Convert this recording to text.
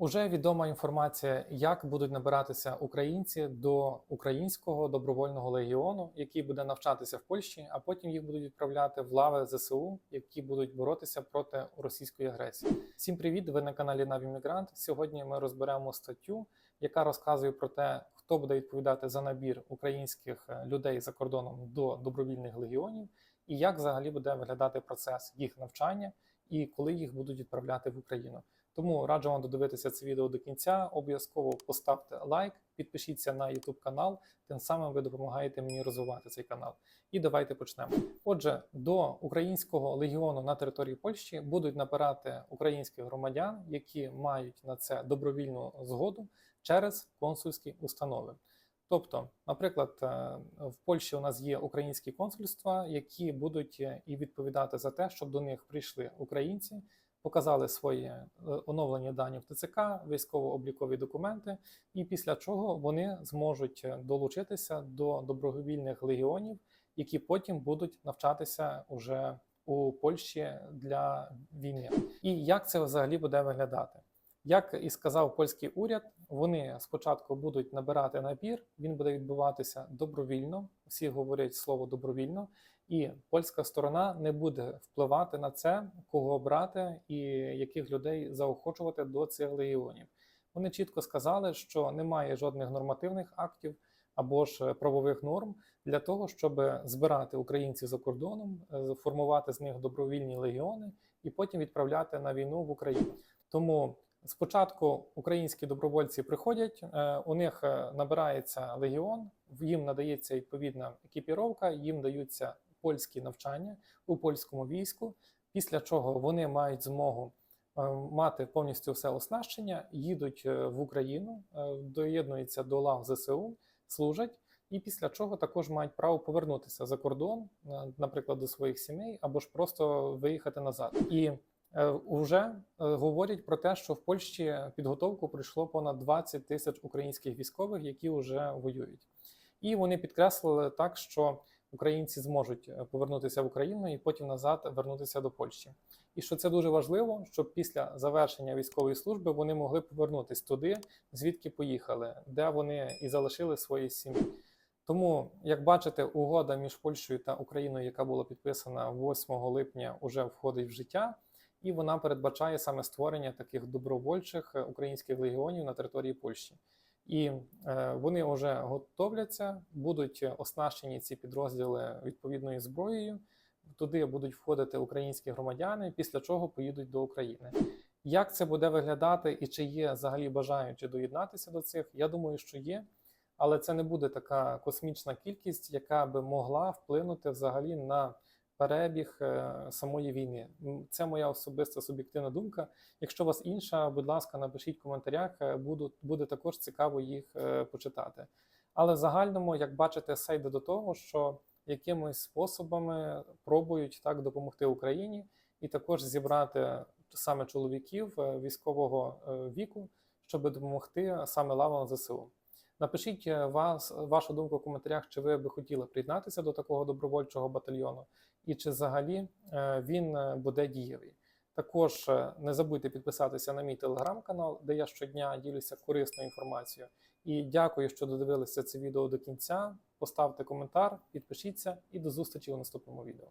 Уже відома інформація, як будуть набиратися українці до українського добровольного легіону, який буде навчатися в Польщі, а потім їх будуть відправляти в лави ЗСУ, які будуть боротися проти російської агресії. Всім привіт! Ви на каналі Наві Мігрант. Сьогодні ми розберемо статтю, яка розказує про те, хто буде відповідати за набір українських е, людей за кордоном до добровільних легіонів, і як взагалі буде виглядати процес їх навчання і коли їх будуть відправляти в Україну. Тому раджу вам додивитися це відео до кінця. Обов'язково поставте лайк, підпишіться на YouTube канал, тим самим ви допомагаєте мені розвивати цей канал. І давайте почнемо. Отже, до українського легіону на території Польщі будуть набирати українських громадян, які мають на це добровільну згоду через консульські установи. Тобто, наприклад, е, в Польщі у нас є українські консульства, які будуть е, і відповідати за те, щоб до них прийшли українці, показали свої е, оновлені дані в ТЦК, військово-облікові документи, і після чого вони зможуть долучитися до добровільних легіонів, які потім будуть навчатися уже у Польщі для війни. І як це взагалі буде виглядати? Як і сказав польський уряд, вони спочатку будуть набирати набір, він буде відбуватися добровільно. Всі говорять слово добровільно, і польська сторона не буде впливати на це, кого брати і яких людей заохочувати до цих легіонів. Вони чітко сказали, що немає жодних нормативних актів або ж правових норм для того, щоб збирати українців за кордоном, формувати з них добровільні легіони і потім відправляти на війну в Україну. Тому Спочатку українські добровольці приходять, е, у них е, набирається легіон, їм надається відповідна екіпіровка, їм даються польські навчання у польському війську, після чого вони мають змогу е, мати повністю все оснащення, їдуть в Україну, доєднуються до лав ЗСУ, служать. І після чого також мають право повернутися за кордон, наприклад, до своїх сімей, або ж просто виїхати назад. І Уже говорять про те, що в Польщі підготовку пройшло понад 20 тисяч українських військових, які вже воюють, і вони підкреслили так, що українці зможуть е, повернутися в Україну і потім назад вернутися до Польщі. І що це дуже важливо, щоб після завершення військової служби вони могли повернутися туди, звідки поїхали, де вони і залишили свої сім'ї. Тому, як бачите, угода між Польщею та Україною, яка була підписана 8 липня, вже входить в життя і вона передбачає саме створення таких добровольчих е, українських легіонів на території Польщі. І е, вони вже готовляться, будуть оснащені ці підрозділи відповідною зброєю. Туди будуть входити українські громадяни, після чого поїдуть до України. Як це буде виглядати і чи є взагалі бажаючи доєднатися до цих? Я думаю, що є, але це не буде така космічна кількість, яка би могла вплинути взагалі на перебіг е, самої війни. Це моя особиста суб'єктивна думка. Якщо у вас інша, будь ласка, напишіть в коментарях, е, буду, буде також цікаво їх е, почитати. Але в загальному, як бачите, все йде до того, що якимись способами пробують так допомогти Україні і також зібрати саме чоловіків військового віку, щоб допомогти саме лавам ЗСУ. Напишіть вас вашу думку в коментарях, чи ви би хотіли приєднатися до такого добровольчого батальйону і чи взагалі е, він е, буде дієвий. Також е, не забудьте підписатися на мій телеграм-канал, де я щодня ділюся корисною інформацією. І дякую, що додивилися це відео до кінця. Поставте коментар, підпишіться і до зустрічі у наступному відео.